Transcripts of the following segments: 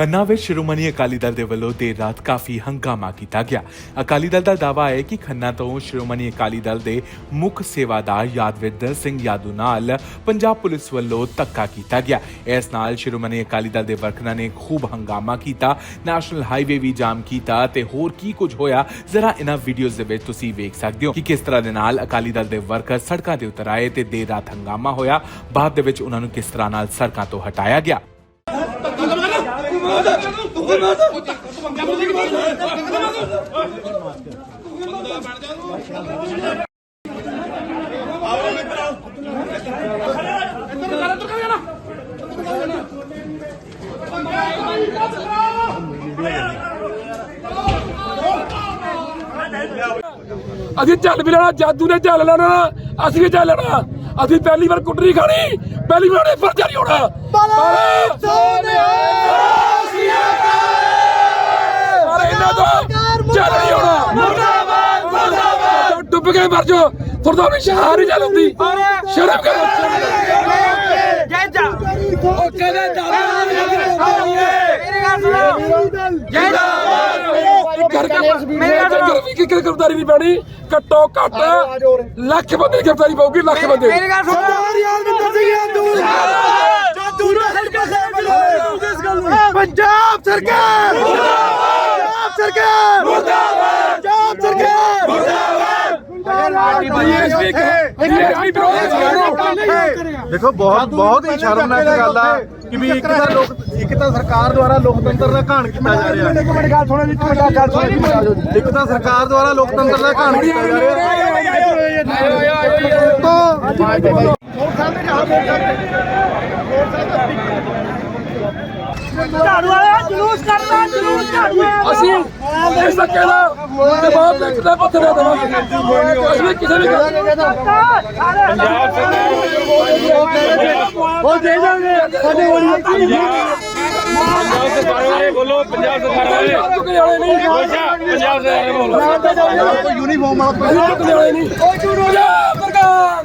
ਖੰਨਾ ਵਿੱਚ ਸ਼੍ਰੋਮਣੀ ਅਕਾਲੀ ਦਲ ਦੇ ਵੱਲੋਂ ਦੇਰ ਰਾਤ ਕਾਫੀ ਹੰਗਾਮਾ ਕੀਤਾ ਗਿਆ। ਅਕਾਲੀ ਦਲ ਦਾ ਦਾਅਵਾ ਹੈ ਕਿ ਖੰਨਾ ਤੋਂ ਸ਼੍ਰੋਮਣੀ ਅਕਾਲੀ ਦਲ ਦੇ ਮੁੱਖ ਸੇਵਾਦਾਰ ਯਾਦਵਿੰਦਰ ਸਿੰਘ ਯਾਦੂ ਨਾਲ ਪੰਜਾਬ ਪੁਲਿਸ ਵੱਲੋਂ ਧੱਕਾ ਕੀਤਾ ਗਿਆ। ਇਸ ਨਾਲ ਸ਼੍ਰੋਮਣੀ ਅਕਾਲੀ ਦਲ ਦੇ ਵਰਕਰਾਂ ਨੇ ਖੂਬ ਹੰਗਾਮਾ ਕੀਤਾ, ਨੈਸ਼ਨਲ ਹਾਈਵੇ ਵੀ ਜਾਮ ਕੀਤਾ ਤੇ ਹੋਰ ਕੀ ਕੁਝ ਹੋਇਆ, ਜ਼ਰਾ ਇਹਨਾਂ ਵੀਡੀਓਜ਼ ਦੇ ਵਿੱਚ ਤੁਸੀਂ ਵੇਖ ਸਕਦੇ ਹੋ ਕਿ ਕਿਸ ਤਰ੍ਹਾਂ ਦੇ ਨਾਲ ਅਕਾਲੀ ਦਲ ਦੇ ਵਰਕਰ ਸੜਕਾਂ ਦੇ ਉਤਰ ਆਏ ਤੇ ਦੇਰ ਰਾਤ ਹੰਗਾਮਾ ਹੋਇਆ। ਬਾਅਦ ਦੇ ਵਿੱਚ ਉਹਨਾਂ ਨੂੰ ਕਿਸ ਤਰ੍ਹਾਂ ਨਾਲ ਸੜਕਾਂ ਤੋਂ ਹਟਾਇਆ ਗਿਆ? ਅਸੀਂ ਚੱਲ ਵੀ ਲੈਣਾ ਜਾਦੂ ਨੇ ਚੱਲ ਲੈਣਾ ਅਸੀਂ ਵੀ ਚੱਲ ਲੈਣਾ। ਅਸੀਂ ਪਹਿਲੀ ਵਾਰ ਕੁੱਟਰੀ ਖਾਣੀ ਪਹਿਲੀ ਵਾਰ ਪਰਚਾ ਨਹੀਂ ਹੋਣਾ ਇਹਨਾਂ ਤੋਂ ਚੱਲ ਨਹੀਂ ਹੋਣਾ ਮੁਰਦਾਬਾਦ ਡੁੱਬ ਕੇ ਮਰ ਜਾਓ? ਵੀ ਸ਼ਹਾਰ ਹੀ ਚੱਲ ਹੁੰਦੀ ਸ਼ਰਮ ਕਰੋ। ਜੈ ਜਾ। ਉਹ ਕਹਿੰਦੇ ਕੀ ਗ੍ਰਿਫਤਾਰੀ ਨਹੀਂ ਪੈਣੀ। ਘੱਟੋ ਘੱਟ ਲੱਖ ਬੰਦੇ ਦੀ ਗ੍ਰਿਫਤਾਰੀ ਪਊਗੀ ਲੱਖ ਬੰਦੇ। ਮੇਰੀ ਗੱਲ ਸੁਣੋ। ਯਾਦਵਿੰਦਰ ਸਿੰਘ ਯਾਦੂ ਜਾਦੂ ਨੂੰ ਸਰਕਾਰ ਪੰਜਾਬ ਸਰਕਾਰ ਮੁਰਦਾਬਾਦ ਸਰਕਾਰ ਮੁਰਦਾਬਾਦ ਪੰਜਾਬ ਸਰਕਾਰ ਦੇਖੋ ਬਹੁਤ ਬਹੁਤ ਹੀ ਸ਼ਰਮਨਾਕ ਗੱਲ ਆ ਕਿ ਵੀ ਇੱਕ ਤਾਂ ਲੋਕ ਇੱਕ ਤਾਂ ਸਰਕਾਰ ਦੁਆਰਾ ਲੋਕਤੰਤਰ ਦਾ ਘਾਣ ਕੀਤਾ ਜਾ ਰਿਹਾ ਇੱਕ ਮਿੰਟ ਗੱਲ ਸੁਣੋ ਇੱਕ ਮਿੰਟ ਗੱਲ ਸੁਣੋ ਇੱਕ ਤਾਂ ਸਰਕਾਰ ਦੁਆਰਾ ਲੋਕਤੰਤਰ ਦਾ ਘਾਣ ਕੀਤਾ ਜਾ ਰਿਹਾ ਝਾੜੂ ਵਾਲਾ ਜਲੂਸ ਕਰਦਾ ਜਲੂਸ ਝਾੜੂ ਅਸੀਂ ਇਸ ਧੱਕੇ ਦਾ ਜਵਾਬ ਦੇ ਕਿਤੇ ਪੱਥਰ ਦੇ ਦੇਵਾਂਗੇ। ਅਸੀਂ ਕਿਸੇ ਵੀ ਉਹ ਦੇ ਦਾਂਗੇ। ਸਾਡੇ ਵਾਲੀ ਚੁੱਕਣੇ ਵਾਲੇ ਨਹੀਂ। ਪੰਜਾਬ ਦੇ ਬੋਲੋ। ਕੋਈ ਯੂਨੀਫਾਰਮ ਵਾਲਾ ਚੁੱਕਣੇ ਵਾਲੇ ਨਹੀਂ। ਓਏ ਝੂਠ ਜਾ ਸਰਕਾਰ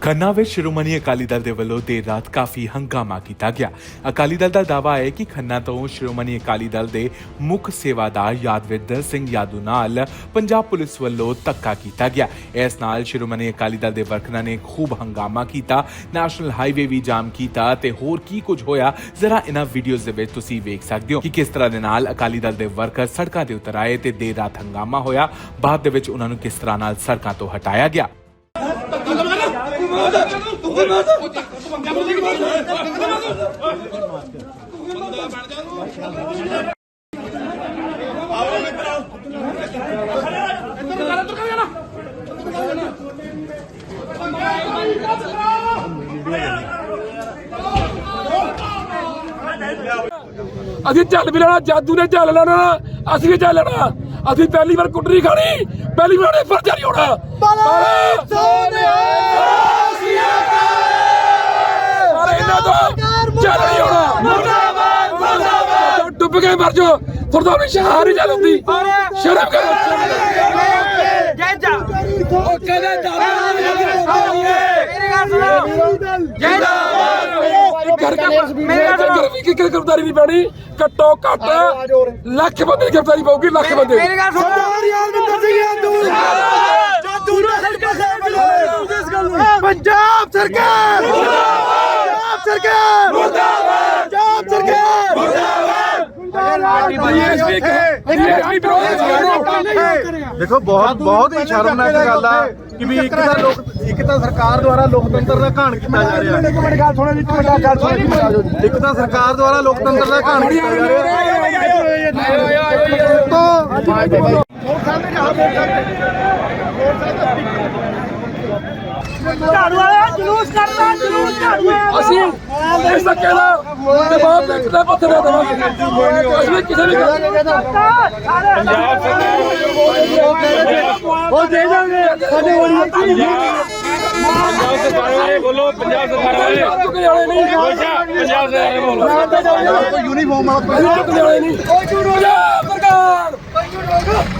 ਖੰਨਾ ਵਿੱਚ ਸ਼੍ਰੋਮਣੀ ਅਕਾਲੀ ਦਲ ਦੇ ਵੱਲੋਂ ਦੇਰ ਰਾਤ ਕਾਫੀ ਹੰਗਾਮਾ ਕੀਤਾ ਗਿਆ। ਅਕਾਲੀ ਦਲ ਦਾ ਦਾਅਵਾ ਹੈ ਕਿ ਖੰਨਾ ਤੋਂ ਸ਼੍ਰੋਮਣੀ ਅਕਾਲੀ ਦਲ ਦੇ ਮੁੱਖ ਸੇਵਾਦਾਰ ਯਾਦਵਿੰਦਰ ਸਿੰਘ ਯਾਦੂ ਨਾਲ ਪੰਜਾਬ ਪੁਲਿਸ ਵੱਲੋਂ ਧੱਕਾ ਕੀਤਾ ਗਿਆ। ਇਸ ਨਾਲ ਸ਼੍ਰੋਮਣੀ ਅਕਾਲੀ ਦਲ ਦੇ ਵਰਕਰਾਂ ਨੇ ਖੂਬ ਹੰਗਾਮਾ ਕੀਤਾ, ਨੈਸ਼ਨਲ ਹਾਈਵੇ ਵੀ ਜਾਮ ਕੀਤਾ ਤੇ ਹੋਰ ਕੀ ਕੁਝ ਹੋਇਆ, ਜ਼ਰਾ ਇਹਨਾਂ ਵੀਡੀਓਜ਼ ਦੇ ਵਿੱਚ ਤੁਸੀਂ ਵੇਖ ਸਕਦੇ ਹੋ ਕਿ ਕਿਸ ਤਰ੍ਹਾਂ ਦੇ ਨਾਲ ਅਕਾਲੀ ਦਲ ਦੇ ਵਰਕਰ ਸੜਕਾਂ ਦੇ ਉਤਰ ਆਏ ਤੇ ਦੇਰ ਰਾਤ ਹੰਗਾਮਾ ਹੋਇਆ। ਬਾਅਦ ਦੇ ਵਿੱਚ ਉਹਨਾਂ ਨੂੰ ਕਿਸ ਤਰ੍ਹਾਂ ਨਾਲ ਸੜਕਾਂ ਤੋਂ ਹਟਾਇਆ ਗਿਆ? ਅਸੀਂ ਚੱਲ ਵੀ ਲੈਣਾ ਜਾਦੂ ਨੇ ਚੱਲ ਲੈਣਾ ਅਸੀਂ ਵੀ ਚੱਲ ਲੈਣਾ। ਅਸੀਂ ਪਹਿਲੀ ਵਾਰ ਕੁੱਟਰੀ ਖਾਣੀ ਪਹਿਲੀ ਵਾਰ ਇਹ ਪਰਚਾ ਨਹੀਂ ਹੋਣਾ। ਪਰ ਇਹਨਾਂ ਤੋਂ ਚੱਲ ਨਹੀਂ ਹੋਣਾ ਮੁਰਦਾਬਾਦ ਮੁਰਦਾਬਾਦ ਡੁੱਬ ਕੇ ਮਰ ਜਾਓ ਫਰਦਾ ਵੀ ਸ਼ਹਾਰ ਹੀ ਚੱਲ ਹੁੰਦੀ ਸ਼ਰਮ ਕਰੋ ਜੈ ਜਾ ਉਹ ਕਹਿੰਦੇ ਦਾਦਾ ਮੇਰੀ ਗੱਲ ਸੁਣੋ ਜੈ ਜਾ ਮੇਰੇ ਗਰਵੀ ਕੀ ਗ੍ਰਿਫਤਾਰੀ ਨਹੀਂ ਪੈਣੀ ਘੱਟੋ ਘੱਟ ਲੱਖ ਬੰਦੇ ਦੀ ਗ੍ਰਿਫਤਾਰੀ ਪਊਗੀ ਲੱਖ ਬੰਦੇ ਮੇਰੀ ਗੱਲ ਸੁਣੋ ਯਾਦਵਿੰਦਰ ਸਿੰਘ ਯਾਦੂ ਜਾਦੂ ਨੂੰ ਸਰਕਾਰ ਪੰਜਾਬ ਸਰਕਾਰ ਮੁਰਦਾਬਾਦ ਸਰਕਾਰ ਮੁਰਦਾਬਾਦ ਪੰਜਾਬ ਸਰਕਾਰ ਦੇਖੋ ਬਹੁਤ ਬਹੁਤ ਹੀ ਸ਼ਰਮਨਾਕ ਗੱਲ ਆ ਕਿ ਵੀ ਇੱਕ ਤਾਂ ਲੋਕ ਇੱਕ ਤਾਂ ਸਰਕਾਰ ਦੁਆਰਾ ਲੋਕਤੰਤਰ ਦਾ ਘਾਣ ਕੀਤਾ ਜਾ ਰਿਹਾ ਇੱਕ ਮਿੰਟ ਗੱਲ ਸੁਣੋ ਇੱਕ ਮਿੰਟ ਗੱਲ ਸੁਣੋ ਇੱਕ ਤਾਂ ਸਰਕਾਰ ਦੁਆਰਾ ਲੋਕਤੰਤਰ ਦਾ ਘਾਣ ਕੀਤਾ ਜਾ ਰਿਹਾ ਝਾੜੂ ਵਾਲਾ ਜਲੂਸ ਕਰਦਾ ਜਲੂਸ ਝਾੜੂ ਅਸੀਂ ਇਸ ਧੱਕੇ ਦਾ ਜਵਾਬ ਦੇ ਕਿਤੇ ਪੱਥਰ ਦੇ ਦੇਵਾਂਗੇ ਅਸੀਂ ਕਿਸੇ ਵੀ ਉਹ ਦੇ ਦਾਂਗੇ ਸਾਡੇ ਵਾਲੀ ਸਰਕਾਰ ਬਾਰੇ ਬੋਲੋ ਪੰਜਾਬ ਸਰਕਾਰ ਬਾਰੇ ਝੁਕਣੇ ਵਾਲੇ ਨਹੀਂ। ਪੰਜਾਬ ਸਰਕਾਰ ਬੋਲੋ। ਯੂਨੀਫਾਰਮ ਵਾਲਾ ਝੁਕਣੇ ਵਾਲੇ ਨਹੀਂ। ਪੰਜਾਬ ਸਰਕਾਰ।